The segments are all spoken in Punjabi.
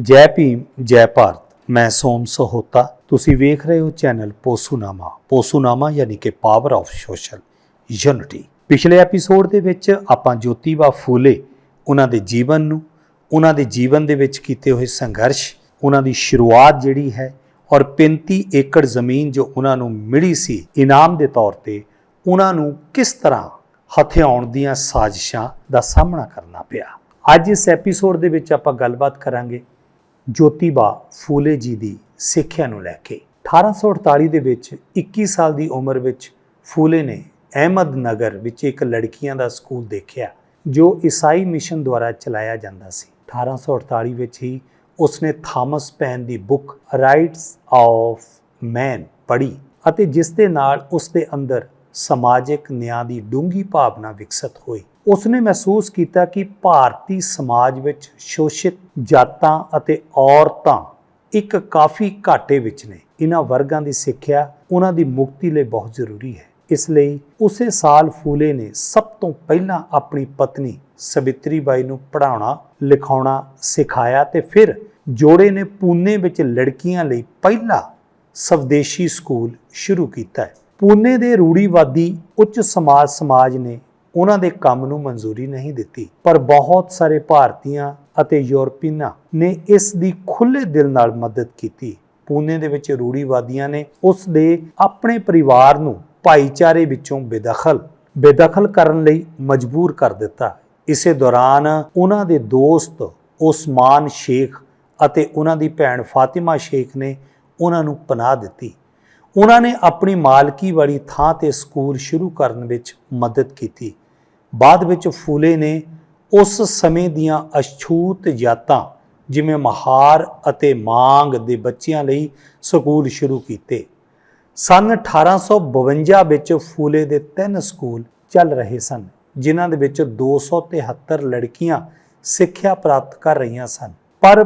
ਜੈ ਭੀਮ, ਜੈ ਭਾਰਤ, ਮੈਂ ਸੋਮ ਸਹੋਤਾ। ਤੁਸੀਂ ਵੇਖ ਰਹੇ ਹੋ ਚੈਨਲ ਪੋਸੂਨਾਮਾ। ਪੋਸੂਨਾਮਾ ਯਾਨੀ ਕਿ ਪਾਵਰ ਆਫ ਸੋਸ਼ਲ ਯੂਨਿਟੀ ਪਿਛਲੇ ਐਪੀਸੋਡ ਦੇ ਵਿੱਚ ਆਪਾਂ ਜੋਤੀਬਾ ਫੂਲੇ, ਉਹਨਾਂ ਦੇ ਜੀਵਨ ਨੂੰ, ਉਹਨਾਂ ਦੇ ਜੀਵਨ ਦੇ ਵਿੱਚ ਕੀਤੇ ਹੋਏ ਸੰਘਰਸ਼, ਉਹਨਾਂ ਦੀ ਸ਼ੁਰੂਆਤ ਜਿਹੜੀ ਹੈ ਔਰ 35 ਏਕੜ ਜ਼ਮੀਨ ਜੋ ਉਹਨਾਂ ਨੂੰ ਮਿਲੀ ਸੀ ਇਨਾਮ ਦੇ ਤੌਰ ਤੇ, ਉਹਨਾਂ ਨੂੰ ਕਿਸ ਤਰ੍ਹਾਂ ਹਥਿਆਉਣ ਦੀਆਂ ਸਾਜ਼ਿਸ਼ਾਂ ਦਾ ਸਾਹਮਣਾ ਕਰਨਾ ਪਿਆ। ਅੱਜ ਇਸ ਐਪੀਸੋਡ ਦੇ ਵਿੱਚ ਆਪਾਂ ਗੱਲਬਾਤ ਕਰਾਂਗੇ ਜੋਤੀਬਾ ਫੂਲੇ ਜੀ ਦੀ ਸਿੱਖਿਆ ਨੂੰ ਲੈ ਕੇ। 1848 ਦੇ ਵਿੱਚ 21 ਸਾਲ ਦੀ ਉਮਰ ਵਿੱਚ ਫੂਲੇ ਨੇ ਅਹਿਮਦ ਨਗਰ ਵਿੱਚ ਇੱਕ ਲੜਕੀਆਂ ਦਾ ਸਕੂਲ ਦੇਖਿਆ, ਜੋ ਈਸਾਈ ਮਿਸ਼ਨ ਦੁਆਰਾ ਚਲਾਇਆ ਜਾਂਦਾ ਸੀ। 1848 ਵਿੱਚ ਹੀ ਉਸਨੇ ਥਾਮਸ ਪੈਨ ਦੀ ਬੁੱਕ ਰਾਈਟਸ ਆਫ ਮੈਨ ਪੜ੍ਹੀ ਅਤੇ ਜਿਸ ਦੇ ਨਾਲ ਉਸ ਦੇ ਅੰਦਰ ਸਮਾਜਿਕ ਨਿਆਂ ਦੀ ਡੂੰਘੀ ਭਾਵਨਾ ਵਿਕਸਿਤ ਹੋਈ। ਉਸਨੇ ਮਹਿਸੂਸ ਕੀਤਾ ਕਿ ਭਾਰਤੀ ਸਮਾਜ ਵਿੱਚ ਸ਼ੋਸ਼ਿਤ ਜਾਤਾਂ ਅਤੇ ਔਰਤਾਂ ਇੱਕ ਕਾਫੀ ਘਾਟੇ ਵਿੱਚ ਨੇ। ਇਹਨਾਂ ਵਰਗਾਂ ਦੀ ਸਿੱਖਿਆ ਉਹਨਾਂ ਦੀ ਮੁਕਤੀ ਲਈ ਬਹੁਤ ਜ਼ਰੂਰੀ ਹੈ। ਇਸ ਲਈ ਉਸੇ ਸਾਲ ਫੂਲੇ ਨੇ ਸਭ ਤੋਂ ਪਹਿਲਾਂ ਆਪਣੀ ਪਤਨੀ ਸਵਿਤਰੀ ਬਾਈ ਨੂੰ ਪੜ੍ਹਾਉਣਾ, ਲਿਖਾਉਣਾ ਸਿਖਾਇਆ ਤੇ ਫਿਰ ਜੋੜੇ ਨੇ ਪੂਨੇ ਵਿੱਚ ਲੜਕੀਆਂ ਲਈ ਪਹਿਲਾ ਸਵਦੇਸ਼ੀ ਸਕੂਲ ਸ਼ੁਰੂ ਕੀਤਾ ਹੈ। ਪੂਨੇ ਦੇ ਰੂੜੀਵਾਦੀ ਉੱਚ ਸਮਾਜ ਸਮਾਜ ਨੇ ਉਹਨਾਂ ਦੇ ਕੰਮ ਨੂੰ ਮਨਜ਼ੂਰੀ ਨਹੀਂ ਦਿੱਤੀ। ਪਰ ਬਹੁਤ ਸਾਰੇ ਭਾਰਤੀਆਂ ਅਤੇ ਯੂਰਪੀਨਾਂ ਨੇ ਇਸ ਦੀ ਖੁੱਲੇ ਦਿਲ ਨਾਲ ਮਦਦ ਕੀਤੀ। ਪੂਨੇ ਦੇ ਵਿੱਚ ਰੂੜੀਵਾਦੀਆਂ ਨੇ ਉਸ ਦੇ ਆਪਣੇ ਪਰਿਵਾਰ ਨੂੰ ਭਾਈਚਾਰੇ ਵਿੱਚੋਂ ਬੇਦਖਲ ਬੇਦਖਲ ਕਰਨ ਲਈ ਮਜਬੂਰ ਕਰ ਦਿੱਤਾ। ਇਸੇ ਦੌਰਾਨ ਉਹਨਾਂ ਦੇ ਦੋਸਤ ਉਸਮਾਨ ਸ਼ੇਖ ਅਤੇ ਉਹਨਾਂ ਦੀ ਭੈਣ ਫਾਤਿਮਾ ਸ਼ੇਖ ਨੇ ਉਹਨਾਂ ਨੂੰ ਪਨਾਹ ਦਿੱਤੀ। ਉਹਨਾਂ ਨੇ ਆਪਣੀ ਮਾਲਕੀ ਵਾਲੀ ਥਾਂ ਤੇ ਸਕੂਲ ਸ਼ੁਰੂ ਕਰਨ ਵਿੱਚ ਮਦਦ ਕੀਤੀ। ਬਾਅਦ ਵਿੱਚ ਫੂਲੇ ਨੇ ਉਸ ਸਮੇਂ ਦੀਆਂ ਅਛੂਤ ਜਾਤਾਂ ਜਿਵੇਂ ਮਹਾਰ ਅਤੇ ਮਾਂਗ ਦੇ ਬੱਚਿਆਂ ਲਈ ਸਕੂਲ ਸ਼ੁਰੂ ਕੀਤੇ। ਸਨ 1852 ਵਿੱਚ ਫੂਲੇ ਦੇ ਤਿੰਨ ਸਕੂਲ ਚੱਲ ਰਹੇ ਸਨ, ਜਿਨ੍ਹਾਂ ਦੇ ਵਿੱਚ 273 ਲੜਕੀਆਂ ਸਿੱਖਿਆ ਪ੍ਰਾਪਤ ਕਰ ਰਹੀਆਂ ਸਨ। ਪਰ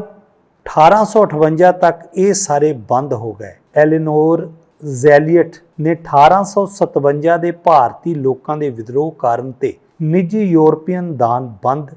1858 ਤੱਕ ਇਹ ਸਾਰੇ ਬੰਦ ਹੋ ਗਏ। ਐਲੀਨੋਰ ਜ਼ੈਲੀਅਟ ਨੇ 1857 ਦੇ ਭਾਰਤੀ ਲੋਕਾਂ ਦੇ ਵਿਦਰੋਹ ਕਾਰਨ ਤੇ ਨਿੱਜੀ ਯੂਰਪੀਅਨ ਦਾਨ ਬੰਦ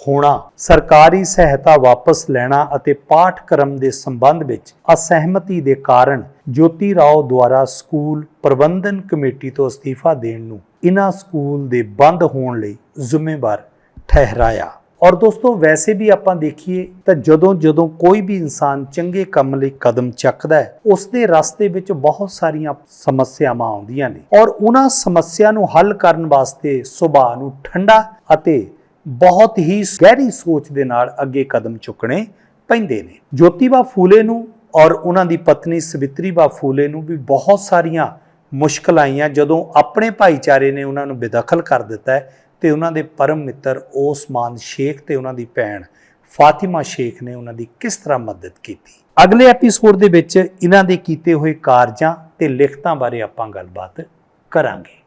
ਹੋਣਾ, ਸਰਕਾਰੀ ਸਹਾਇਤਾ ਵਾਪਸ ਲੈਣਾ ਅਤੇ ਪਾਠਕ੍ਰਮ ਦੇ ਸੰਬੰਧ ਵਿੱਚ ਅਸਹਿਮਤੀ ਦੇ ਕਾਰਨ ਜੋਤੀ ਰਾਓ ਦੁਆਰਾ ਸਕੂਲ ਪ੍ਰਬੰਧਨ ਕਮੇਟੀ ਤੋਂ ਅਸਤੀਫਾ ਦੇਣ ਨੂੰ ਇਹਨਾਂ ਸਕੂਲ ਦੇ ਬੰਦ ਹੋਣ ਲਈ ਜ਼ਿੰਮੇਵਾਰ ਠਹਿਰਾਇਆ। ਔਰ ਦੋਸਤੋ, ਵੈਸੇ ਵੀ ਆਪਾਂ ਦੇਖੀਏ ਤਾਂ ਜਦੋਂ ਜਦੋਂ ਕੋਈ ਵੀ ਇਨਸਾਨ ਚੰਗੇ ਕੰਮ ਲਈ ਕਦਮ ਚੱਕਦਾ ਹੈ ਉਸ ਦੇ ਰਸਤੇ ਵਿੱਚ ਬਹੁਤ ਸਾਰੀਆਂ ਸਮੱਸਿਆਵਾਂ ਆਉਂਦੀਆਂ ਨੇ। ਔਰ ਉਹਨਾਂ ਸਮੱਸਿਆ ਨੂੰ ਹੱਲ ਕਰਨ ਵਾਸਤੇ ਸੁਭਾਅ ਨੂੰ ਠੰਡਾ ਅਤੇ ਬਹੁਤ ਹੀ ਗਹਿਰੀ ਸੋਚ ਦੇ ਨਾਲ ਅੱਗੇ ਕਦਮ ਚੁੱਕਣੇ ਪੈਂਦੇ ਨੇ। ਜੋਤੀਬਾ ਫੂਲੇ ਨੂੰ ਔਰ ਉਹਨਾਂ ਦੀ ਪਤਨੀ ਸਵਿਤਰੀਬਾ ਫੂਲੇ ਨੂੰ ਵੀ ਬਹੁਤ ਸਾਰੀਆਂ ਮੁਸ਼ਕਲ ਆਈਆਂ ਜਦੋਂ ਆਪਣੇ ਭਾਈਚਾਰੇ ਨੇ ਉਹਨਾਂ ਨੂੰ ਬੇਦਖਲ ਕਰ ਦਿੱਤਾ ਤੇ ਉਹਨਾਂ ਦੇ ਪਰਮ ਮਿੱਤਰ ਓਸਮਾਨ ਸ਼ੇਖ ਤੇ ਉਹਨਾਂ ਦੀ ਭੈਣ ਫਾਤਿਮਾ ਸ਼ੇਖ ਨੇ ਉਹਨਾਂ ਦੀ ਕਿਸ ਤਰ੍ਹਾਂ ਮਦਦ ਕੀਤੀ? ਅਗਲੇ ਐਪੀਸੋਡ ਦੇ ਵਿੱਚ ਇਹਨਾਂ ਦੇ ਕੀਤੇ ਹੋਏ ਕਾਰਜਾਂ ਤੇ ਲਿਖਤਾਂ ਬਾਰੇ ਆਪਾਂ ਗੱਲਬਾਤ ਕਰਾਂਗੇ।